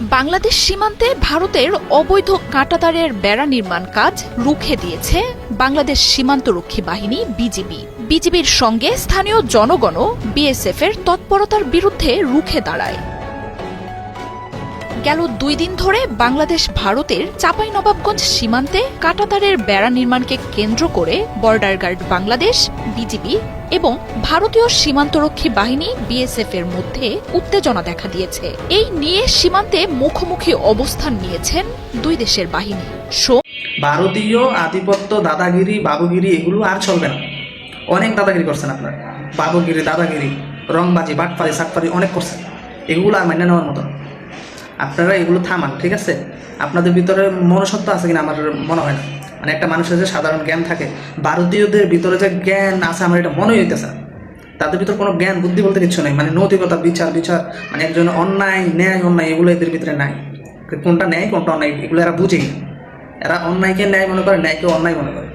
বাংলাদেশ সীমান্তে ভারতের অবৈধ কাঁটাতারের বেড়া নির্মাণ কাজ রুখে দিয়েছে বাংলাদেশ সীমান্তরক্ষী বাহিনী বিজিবি। বিজিবির সঙ্গে স্থানীয় জনগণও বিএসএফ এর তৎপরতার বিরুদ্ধে রুখে দাঁড়ায়। গেল দুই দিন ধরে বাংলাদেশ ভারতের চাঁপাইনবাবগঞ্জ সীমান্তে কাঁটাতারের বেড়া নির্মাণকে কেন্দ্র করে বর্ডার গার্ড বাংলাদেশ, বিজিবি এবং ভারতীয় সীমান্তরক্ষী বাহিনী বিএসএফ এর মধ্যে উত্তেজনা দেখা দিয়েছে। এই নিয়ে সীমান্তে মুখোমুখি অবস্থান নিয়েছেন দুই দেশের বাহিনী। ভারতীয় আধিপত্য, দাদাগিরি, বাবুগিরি এগুলো আর চলবে না। অনেক দাদাগিরি করছেন আপনারা। বাবুগিরি, দাদাগিরি, রংবাজি বাটপারি সাটপারি অনেক করছেন। এগুলো আর মেনে নেওয়ার মতো না। আপনারা এগুলো থামান, ঠিক আছে? আপনাদের ভিতরে মনসত্ব আছে কিনা আমার মনে হয় না। মানে একটা মানুষের যে সাধারণ জ্ঞান থাকে, ভারতীয়দের ভিতরে যে জ্ঞান আছে, আমার এটা মনে হইতেছে তাদের ভিতরে কোনো জ্ঞান, বুদ্ধি বলতে কিছু নেই। মানে নৈতিকতা, বিচার বিচার মানে একজন অন্যায়, ন্যায়, অন্যায়, এগুলো এদের ভিতরে নাই। কোনটা ন্যায়, কোনটা অন্যায়, এগুলো এরা বুঝেই। এরা অন্যায়কে ন্যায় মনে করে, ন্যায়কে অন্যায় মনে করে।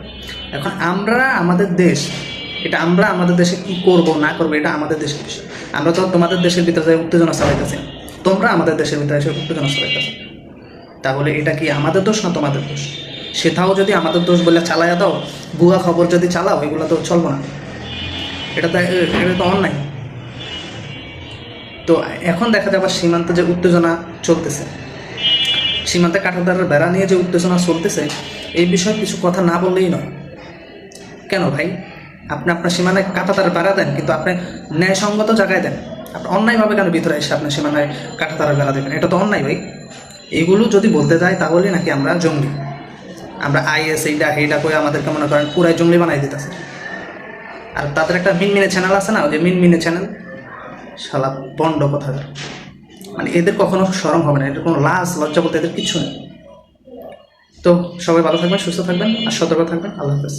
এখন আমরা, আমাদের দেশ, এটা আমরা আমাদের দেশে কি করব, না করব, এটা আমাদের দেশের বিষয়। আমরা তো তোমাদের দেশের ভিতরে উত্তেজনা চালাইতেছি। তোমরা আমাদের দেশের ভিতরে এসে উত্তেজনা চালাইতেছো তাহলে এটা কি আমাদের দোষ না তোমাদের দোষ? সেটাও যদি আমাদের দোষ বলে চালাইয়া দাও ভুয়া খবর যদি চালাও, এগুলো তো চলবো না। এটা তো এটা তো অন্যায়। তো এখন দেখা যাবে সীমান্তে যে উত্তেজনা চলতেছে। সীমান্তে কাঁটাতারের বেড়া নিয়ে যে উত্তেজনা চলতেছে, এই বিষয়ে কিছু কথা না বললেই নয়। কেন ভাই? আপনি আপনার সীমানায় কাঁটাতারের বেড়া দেন, কিন্তু আপনি ন্যায়সঙ্গত জায়গায় দেন। আপনি অন্যায়ভাবে কেন ভিতরে এসে আপনার সীমানায় কাঁটাতারের বেড়া দেবেন? এটা তো অন্যায় ভাই। এগুলো যদি বলতে যায় তাহলে নাকি আমরা জঙ্গলি আমরা আইএস এইটা এইটা করে আমাদেরকে মনে করেন পুরাই জঙ্গলি বানাই দিতেছে। আর তাদের একটা মিনমিনে চ্যানেল আছে না, ওই যে মিনমিনে চ্যানেল শালা বন্ড কথা মানে এদের কখনো সরম হবে না, এদের কোনো লাজ, লজ্জা বলতে এদের কিছু নেই। তো সবাই ভালো থাকবেন, সুস্থ থাকবেন আর সতর্ক থাকবেন। আল্লাহ হাফেজ।